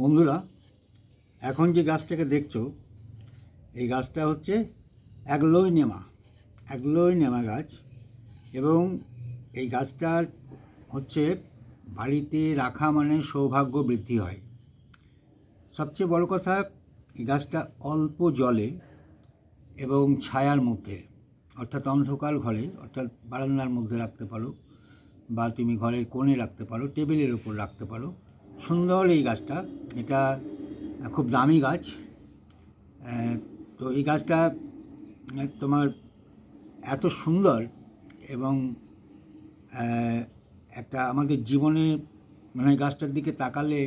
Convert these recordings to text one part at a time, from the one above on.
বন্ধুরা, এখন যে গাছটাকে দেখছ, এই গাছটা হচ্ছে অ্যাগলোই নেমা অ্যাগলোই নেমা গাছ এবং এই গাছটার হচ্ছে বাড়িতে রাখা মানে সৌভাগ্য বৃদ্ধি হয়। সবচেয়ে বড় কথা, এই গাছটা অল্প জলে এবং ছায়ার মধ্যে, অর্থাৎ অন্ধকার ঘরে, অর্থাৎ বারান্দার মধ্যে রাখতে পারো বা তুমি ঘরের কোণে রাখতে পারো, টেবিলের উপর রাখতে পারো। সুন্দর এই গাছটা। এটা খুব দামি গাছ। তো এই গাছটা তোমার এত সুন্দর এবং একটা আমাদের জীবনে মানে গাছটার দিকে তাকালে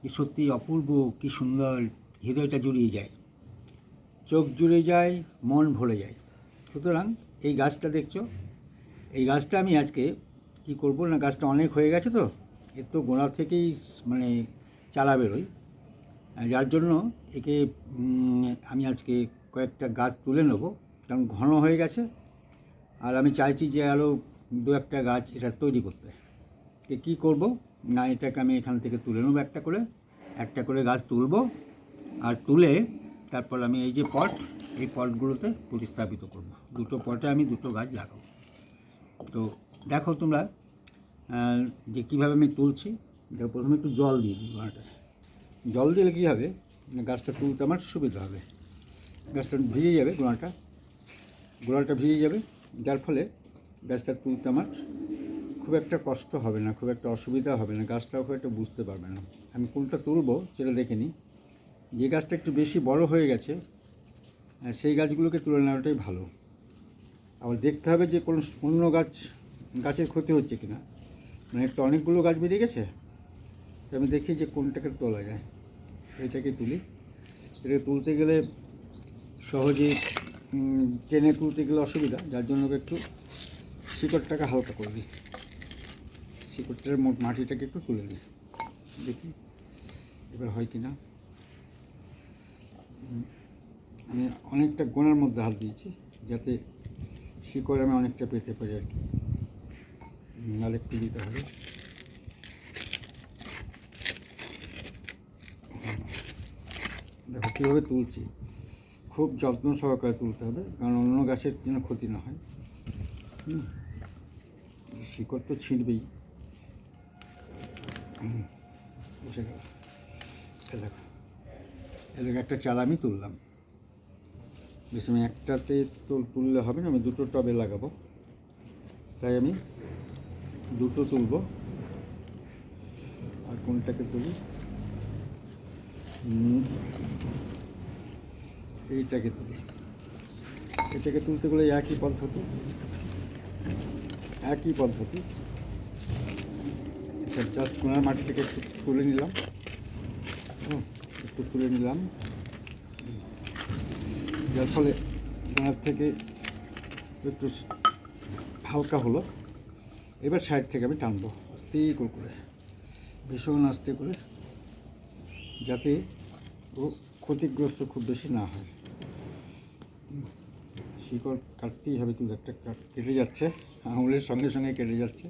কি সত্যি অপূর্ব, কি সুন্দর হৃদয়টা জুড়িয়ে যায়। চোখ জুড়ে যায়, মন ভরে যায়। সুতরাং এই গাছটা দেখছ। এই গাছটা আমি আজকে কি করব না, গাছটা অনেক হয়ে গেছে তো? এর তো গোড়া থেকেই মানে চারা বেরোয়। যার জন্য একে আমি আজকে কয়েকটা গাছ তুলে নেব, কারণ ঘন হয়ে গেছে। আর আমি চাইছি যে আরও দু একটা গাছ এটা তৈরি করতে। কী করব? না, এটাকে আমি এখান থেকে তুলে নেব একটা করে। একটা করে গাছ তুলবো আর তুলে তারপর আমি এই যে পট, এই পটগুলোতে প্রতিস্থাপিত করব। দুটো পটে আমি দুটো গাছ লাগাবো। তো দেখো তোমরা যে কীভাবে আমি তুলছি দেখো প্রথমে একটু জল দিয়ে দিই গোড়াটায় জল দিলে কী হবে? না গাছটা তুলতে আমার সুবিধা হবে। গাছটা ভিজে যাবে গোড়াটা গোড়াটা ভিজে যাবে, যার ফলে গাছটা তুলতে আমার খুব একটা কষ্ট হবে না, খুব একটা অসুবিধা হবে না। গাছটাও খুব একটা বুঝতে পারবে না। আমি কোনটা তুলবো সেটা দেখে নিই। যে গাছটা একটু বেশি বড় হয়ে গেছে সেই গাছগুলোকে তুলে নেওয়াটাই ভালো। আবার দেখতে হবে যে কোনো অন্য গাছ, গাছের ক্ষতি হচ্ছে কিনা। মানে একটু অনেকগুলো গাছ বেরিয়ে গেছে। আমি দেখি যে কোনটাকে তোলা যায়। এটাকে তুলি। এটাকে তুলতে গেলে সহজে উম, টেনে তুলতে গেলে অসুবিধা। যার জন্য একটু শিকড়টাকে হালকা করে দিই। শিকড়টার মোট মাটিটাকে একটু তুলে দিই দেখি এবার হয় কি না আমি অনেকটা গোনার মধ্যে হাত দিয়েছি যাতে শিকড় আমি অনেকটা পেতে পারি আর কি। উম, আর একটু দিতে হবে। দেখো কীভাবে তুলছি। খুব যত্ন সহকারে তুলতে হবে কারণ অন্য গাছের যেন ক্ষতি না হয়। শিকড় তো ছিঁড়বেই। বসে একটা চারা আমি তুললাম। বেশ আমি একটাতে তো তুললে হবে না আমি দুটো টবে লাগাবো। তাই আমি দুটো তুলবো। আর কোনটাকে তুলি? এইটাকে তুলি। এটাকে তুলতে গেলে একই পদ্ধতি। একই পদ্ধতি। জাস্ট কোনার মাটিটাকে একটু তুলে নিলাম। একটু তুলে নিলাম। যার ফলে কোনার থেকে একটু হালকা হলো। এবার সাইড থেকে আমি টানবো। আস্তে করে করে, ভীষণ আস্তে করে, যাতে ও ক্ষতিগ্রস্ত খুব বেশি না হয়। শিকড় কাটতেই হবে, কিন্তু একটা কেটে যাচ্ছে, আঙুলের সঙ্গে সঙ্গে কেটে যাচ্ছে।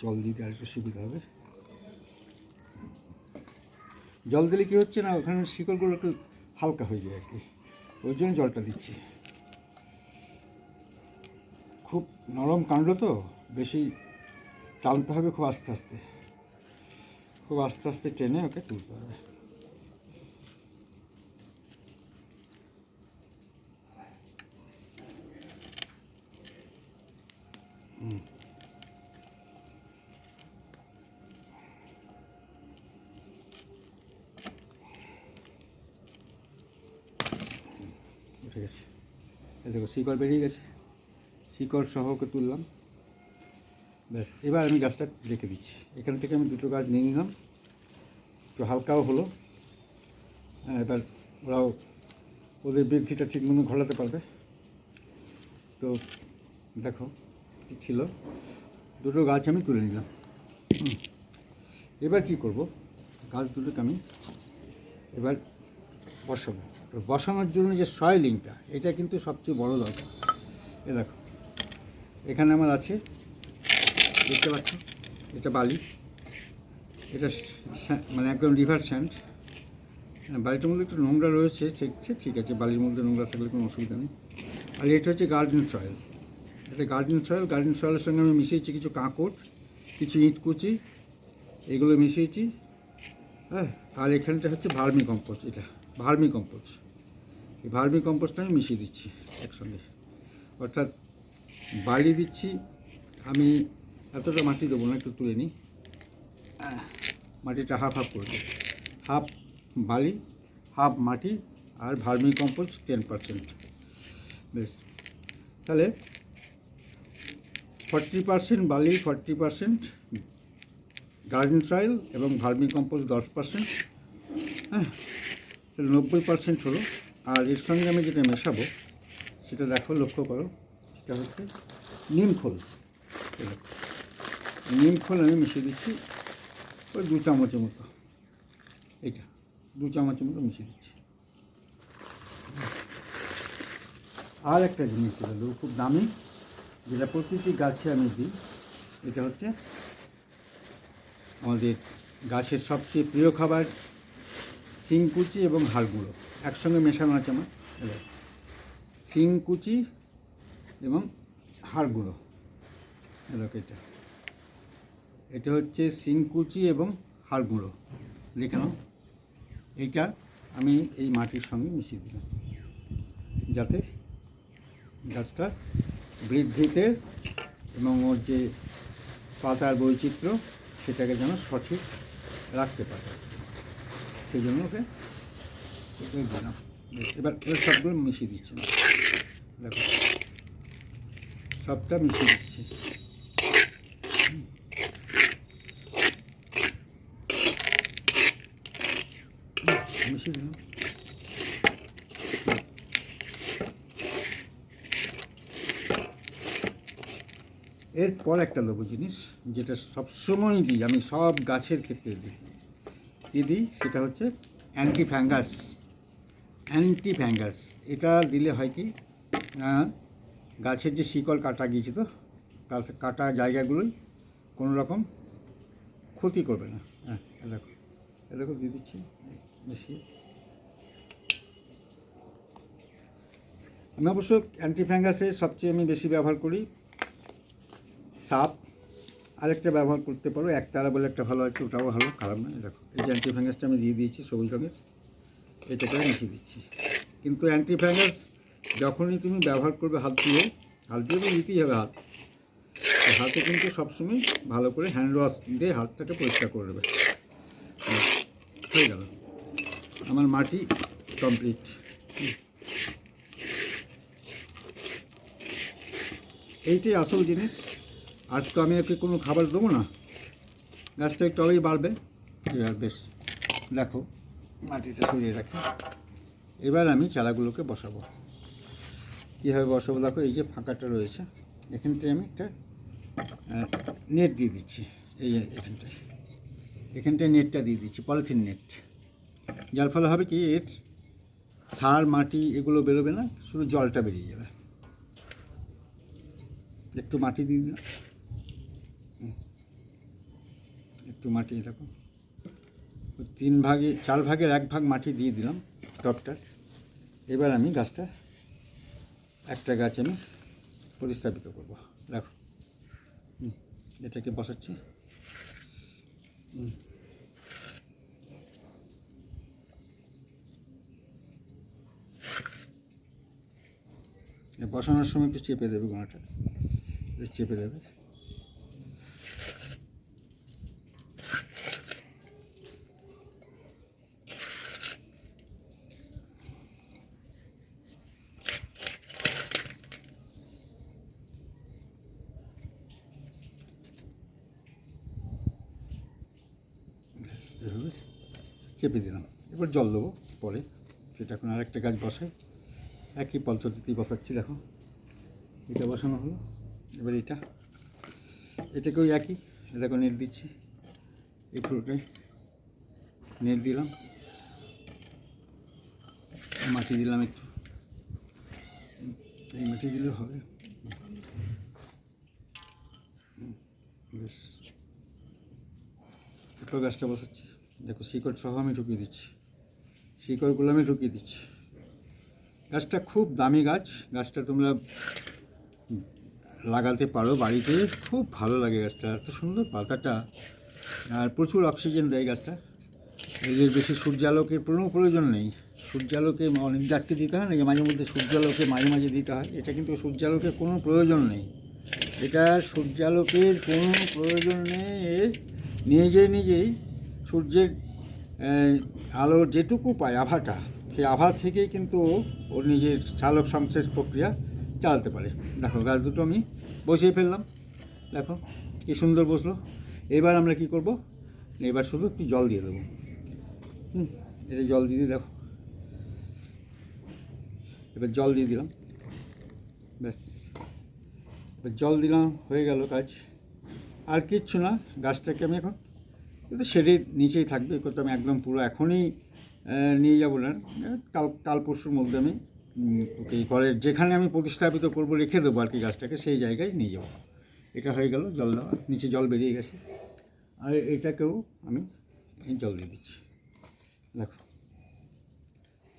জল দিতে আর একটু সুবিধা হবে। জল দিলে কী হচ্ছে না, ওখানে শিকড়গুলো একটু হালকা হয়ে যায় আর কি। ওই জন্য জলটা দিচ্ছি। খুব নরম কাণ্ড তো, বেশি টানতে হবে খুব আস্তে আস্তে। খুব আস্তে আস্তে টেনে ওকে তুলতে হবে হুম। উঠে গেছে এই দেখো শিকড় বেরিয়ে গেছে। শিকড় সহ ওকে তুললাম। ব্যাস এবার আমি গাছটা রেখে দিচ্ছি। এখান থেকে আমি দুটো গাছ নিয়ে নিলাম। একটু হালকাও হলো। হ্যাঁ, এবার ওরাও ওদের বৃদ্ধিটা ঠিক মতো ঘটাতে পারবে। তো দেখো কী ছিল? দুটো গাছ আমি তুলে নিলাম। এবার কি করব? গাছ দুটোকে আমি এবার বসাবো। বসানোর জন্য যে সয়েলিংটা, এটা কিন্তু সবচেয়ে বড় দরকার। এ দেখো, এখানে আমার আছে, দেখতে পাচ্ছ? এটা বালি, এটা মানে একদম রিভার স্যান্ড। বালিটার মধ্যে একটু নোংরা রয়েছে, ঠিক আছে ঠিক আছে, বালির মধ্যে নোংরা থাকলে কোনো অসুবিধা নেই। আর এটা হচ্ছে গার্ডেন সয়েল এটা গার্ডেন সয়েল গার্ডেন সয়েলের সঙ্গে আমি মিশিয়েছি কিছু কাঁকড়, কিছু ইট কুচি, এগুলো মিশিয়েছি। হ্যাঁ আর এখানটা হচ্ছে ভার্মি কম্পোস্ট, এটা, ভার্মি কম্পোস্ট। এই ভার্মি কম্পোস্টটা আমি মিশিয়ে দিচ্ছি একসঙ্গে। অর্থাৎ বালি দিচ্ছি। আমি এতটা মাটি দেবো না, একটু তুলে নিই। মাটিটা হাফ হাফ করে হাফ বালি হাফ মাটি আর ভার্মি কম্পোস্ট টেন পার্সেন্ট বেশ তাহলে ফর্টি পার্সেন্ট বালি ফর্টি পার্সেন্ট গার্ডেন সয়েল এবং ভার্মি কম্পোস্ট দশ পার্সেন্ট হ্যাঁ তাহলে নব্বই পার্সেন্ট হলো আর এর সঙ্গে আমি যেটা মেশাবো, সেটা দেখো, লক্ষ্য করো, সেটা হচ্ছে নিম খোল। নিম খোল আমি মিশিয়ে দিচ্ছি ওই দু চামচের মতো। এইটা, দু চামচের মতো মিশিয়ে দিচ্ছি। আর একটা জিনিস ছিল খুব দামি, যেটা প্রতিটি গাছে আমি দিই, এটা হচ্ছে আমাদের গাছের সবচেয়ে প্রিয় খাবার, শিংকুচি এবং হাড়গুঁড়ো। একসঙ্গে মেশানো আছে আমার। শিংকুচি এবং হাড়গুঁড়ো এবার এটা। এটা হচ্ছে শিংকুচি এবং হাড়গুঁড়ো দেখে নাও। এইটা আমি এই মাটির সঙ্গে মিশিয়ে দিলাম। যাতে গাছটা বৃদ্ধিতে এবং ওর যে পাতার বৈচিত্র্য, সেটাকে যেন সঠিক রাখতে পারে। সেই জন্য ওকে ওকে দিলাম এবার এবার সবগুলো মিশিয়ে দিচ্ছি দেখো, সবটা মিশিয়ে দিচ্ছি। মিশিয়ে দিলাম। এরপর একটা দেবো জিনিস, যেটা সবসময় দিই, আমি সব গাছের ক্ষেত্রে দিই। কী দিই? সেটা হচ্ছে অ্যান্টি ফ্যাঙ্গাস অ্যান্টি ফ্যাঙ্গাস এটা দিলে হয় কি গাছের যে শিকড় কাটা গিয়েছে তো কা- কাটা জায়গাগুলোই কোনো রকম ক্ষতি করবে না। হ্যাঁ দেখো, এ দেখো দিয়ে দিচ্ছি, বেশি। আমি অবশ্য অ্যান্টি ফ্যাঙ্গাসের সবচেয়ে আমি বেশি ব্যবহার করি সাপ। আরেকটা ব্যবহার করতে পারো একতারা বলে একটা ভালো আছে, ওটাও ভালো, খারাপ নয় দেখো, এই যে অ্যান্টি ফ্যাঙ্গাসটা আমি দিয়ে দিয়েছি সবুজ রঙের। এটাকে মিশিয়ে দিচ্ছি। কিন্তু অ্যান্টি ফ্যাঙ্গাস যখনই তুমি ব্যবহার করবে হাত দিয়ে হাত দিয়ে তো দিতেই হবে হাত। হাতে কিন্তু সবসময় ভালো করে হ্যান্ড ওয়াশ দিয়ে হাতটাকে পরিষ্কার করে দেবে হয়ে গেল। আমার মাটি কমপ্লিট এইটাই আসল জিনিস। আর তো আমি ওকে কোনো খাবার দেবো না? গাছটা একটু আগেই বাড়বে। বেশ, দেখো। মাটিটা সরিয়ে রাখি। এবার আমি চারাগুলোকে বসাবো। কীভাবে বসাবো? দেখো, এই যে ফাঁকাটা রয়েছে, এখানটায় আমি একটা নেট দিয়ে দিচ্ছি। এই এখানটায়। এখানটায় নেটটা দিয়ে দিচ্ছি, পলিথিন নেট। যার ফলে হবে কি, এর সার, মাটি এগুলো বেরোবে না, শুধু জলটা বেরিয়ে যাবে। একটু মাটি দিয়ে দিলাম। একটু মাটি ওই তিন ভাগে, চার ভাগের এক ভাগ মাটি দিয়ে দিলাম টপটার এবার আমি গাছটা, একটা গাছ আমি প্রতিস্থাপিত করব। দেখো। এটাকে বসাচ্ছি। বসানোর সময় একটু চেপে দেবে একটু চেপে দেবে। এভাবে চেপে দিলাম। এবার জল দেবো পরে। সেটা এখন আরেকটা গাছ বসাই। একই পদ্ধতিতেই বসাচ্ছি, দেখো। এটা বসানো হলো। এবার এটা। এটাকেও একই। দেখো, নেট দিচ্ছি। এই পুরোটাই নেট দিলাম। মাটি দিলাম একটু। এই মাটি দিলে হবে। বেশ। ছোটো গাছটা বসাচ্ছি। দেখো শিকড় সহ আমি ঢুকিয়ে দিচ্ছি। শিকড়গুলো আমি ঢুকিয়ে দিচ্ছি। গাছটা খুব দামি গাছ। গাছটা তোমরা লাগাতে পারো বাড়িতে। খুব ভালো লাগে গাছটা। এত সুন্দর পাতাটা। আর প্রচুর অক্সিজেন দেয় গাছটা। এদের বেশি সূর্যালোকের কোনো প্রয়োজন নেই। সূর্যালোকে অনেক ডাকতে দিতে হয় না মাঝে মধ্যে সূর্যালোকে মাঝে মাঝে দিতে হয়। এটা কিন্তু সূর্যালোকের কোনো প্রয়োজন নেই। এটা সূর্যালোকের কোনো প্রয়োজন নেই। নিজে নিজেই সূর্যের আলোর যেটুকু পায়, আভাটা, সেই আভা থেকেই কিন্তু ওর নিজের চালক সংশ্লেষ প্রক্রিয়া চালাতে পারে। দেখো, গাছ দুটো আমি বসিয়ে ফেললাম। দেখো, কি সুন্দর বসল। এবার আমরা কি করব? এবার শুধু একটু জল দিয়ে দেবো। হুম এটা জল দিয়ে দেখো। এবার জল দিয়ে দিলাম। ব্যাস। এবার জল দিলাম, হয়ে গেল কাজ। আর কিচ্ছু না, গাছটাকে আমি এখন কিন্তু সেটির নিচেই থাকবে করতে আমি একদম পুরো এখনই নিয়ে যাব না। কাল কাল পরশুর মধ্যে আমি এই ঘরের যেখানে আমি প্রতিস্থাপিত করব রেখে দেবো আর কি গাছটাকে, সেই জায়গায় নিয়ে যাব। এটা হয়ে গেল, জল দেওয়া, নিচে জল বেরিয়ে গেছে। আর এটাকেও আমি জল দিয়ে দিচ্ছি। দেখো,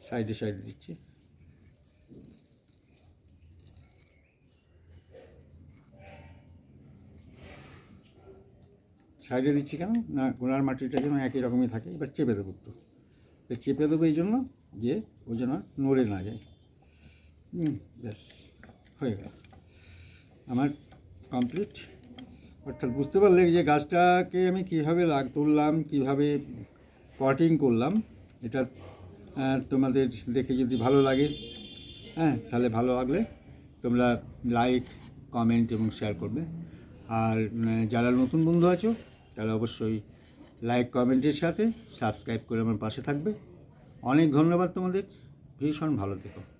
সাইডে সাইডে দিচ্ছি। সাইডে দিচ্ছি কেন? না, গোড়ার মাটিটা যেন একই রকমই থাকে, এবার চেপে দেবো একটু। চেপে দেবো এই জন্য যে ওই জন্য নড়ে না যায়। ব্যাস, হয়ে গেল। আমার কমপ্লিট। অর্থাৎ বুঝতে পারলে যে গাছটাকে আমি কীভাবে লাগ, তুললাম, কীভাবে পটিং করলাম, এটা তোমাদের দেখে যদি ভালো লাগে হ্যাঁ তাহলে ভালো লাগলে তোমরা লাইক কমেন্ট এবং শেয়ার করবে। আর যারা নতুন বন্ধু আছো তারা অবশ্যই লাইক কমেন্টের সাথে সাবস্ক্রাইব করে আমার পাশে থাকবে। অনেক ধন্যবাদ তোমাদের। ভীষণ ভালো থেকো।